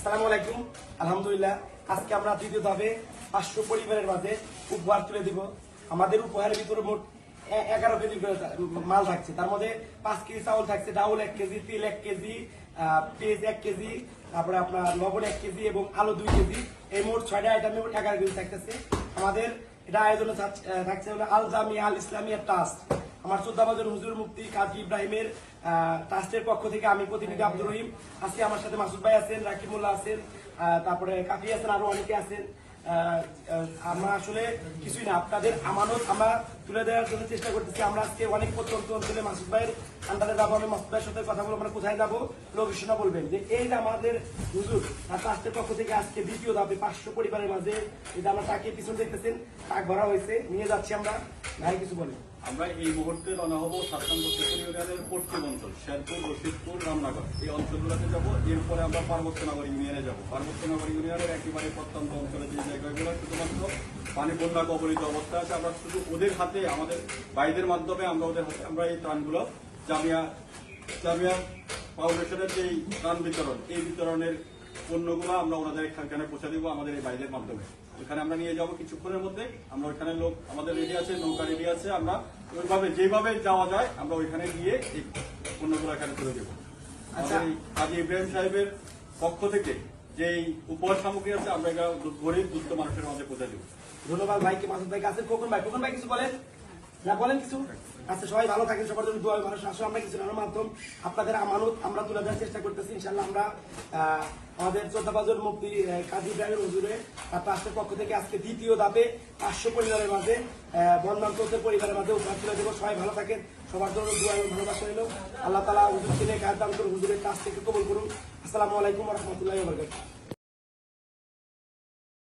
আসসালামু আলাইকুম। আলহামদুলিল্লাহ, আজকে আমরা তৃতীয় ধাপে পাঁচশো পরিবারের মাঝে উপহার তুলে দিব। আমাদের উপহারের ভিতরে মোট এগারো কেজি মাল থাকছে। তার মধ্যে পাঁচ কেজি চাউল থাকছে, ডাউল এক কেজি, তিল এক কেজি পেঁয়াজ এক কেজি, তারপরে আপনার লবণ এক কেজি এবং আলু দুই কেজি। এই মোট ছয়টা আইটেমে এগারো কেজি থাকতেছে। আমাদের এটা আয়োজনে থাকছে হলো আল জামিয়া আল ইসলামিয়া ট্রাস্ট। আমার চোদ্দাবাজার হুজুর মুফতি কাজী ইব্রাহিমের ট্রাস্টের পক্ষ থেকে আমি প্রতিনিধি আব্দুর রহিম। আজকে আমার সাথে মাসুদ ভাই আছেন, রাকিবুল্লাহ আছেন তারপরে কাকি আছেন, আরও অনেকে আছেন। আমরা আসলে কিছুই না, আপনাদের আমানত আমরা তুলে দেওয়ার জন্য চেষ্টা করতেছি। আমরা আজকে অনেক প্রত্যন্ত অঞ্চলে মাসুদ ভাইয়ের আন্ডারে যাব, আমি মাসুদ ভাইয়ের সাথে কথা বলব, আমরা কোথায় যাব লোকেশনটা বলবেন। যে এই যে আমাদের হুজুর, তার ট্রাস্টের পক্ষ থেকে আজকে দ্বিতীয় ধাপে পাঁচশো পরিবারের মাঝে যে আমরা তাকে পিছন দেখতেছেন, তাক ভরা হয়েছে, নিয়ে যাচ্ছি আমরা। ভাই, কিছু বলেন। আমরা এই মুহূর্তে রওনা হব সেকুন ইউনিয়নের পশ্চিম অঞ্চল, শেরপুর, রশিদপুর, রামনগর। এই অঞ্চলগুলোতে যাব, এরপরে আমরা পার্বত্যনগর ইউনিয়নে যাব। পার্বত্যনগর ইউনিয়নের একেবারে প্রত্যন্ত অঞ্চলে যে জায়গাগুলো, শুধুমাত্র পানি বন্যা কবলিত অবস্থা আছে, আমরা শুধু ওদের হাতে, আমাদের ভাইদের মাধ্যমে আমরা ওদের হাতে, আমরা এই ত্রাণগুলো জামিয়া জামিয়া ফাউন্ডেশনের যে ত্রাণ বিতরণ, এই বিতরণের পণ্যগুলো আমরা ওনাদের এখানে পৌঁছে দিব আমাদের এই বাইরের মাধ্যমে। ওখানে আমরা নিয়ে যাব কিছুক্ষণের মধ্যে। আমরা ওইখানে লোক আমাদের রেডি আছে নৌকা রেডি আছে আমরা ওইভাবে যেভাবে যাওয়া যায় আমরা ওইখানে গিয়ে এই পণ্যগুলো এখানে তুলে দেবো। আচ্ছা। কাজী ইব্রাহিম সাহেবের পক্ষ থেকে যেই উপহার সামগ্রী আছে আমরা গরিব দুস্থ মানুষের মাঝে পৌঁছে দেবো। ধন্যবাদ ভাইকে মাসুদ ভাইকে আছেন? খোকন ভাই খোকন ভাই কিছু বলেন। না বলেন কিছু? আচ্ছা সবাই ভালো থাকেন, সবার জন্য দোয়া মানুষ আসলে আমরা কিছু নামের মাধ্যম, আপনাদের আমানত আমরা তুলে দেওয়ার চেষ্টা করতেছি ইনশাল্লাহ আমরা আমাদের চোদ্দাবাজর মুক্তি কাজী ইব্রাহিমের হজুরে ট্রাস্টের পক্ষ থেকে আজকে দ্বিতীয় ধাপে পাঁচশো পরিবারের মাঝে বন্ধন পরিবারের মাঝে উপহার তুলে দেবো। সবাই ভালো থাকেন, সবার জন্য দোয়া এবং ভালোবাসা রইল। আল্লাহ তালা হুজুর কিনে কাজ দান করুন হুজুরের কাছ থেকে কবল করুন আসসালামু আলাইকুম রহমতুল্লাহ বরকাত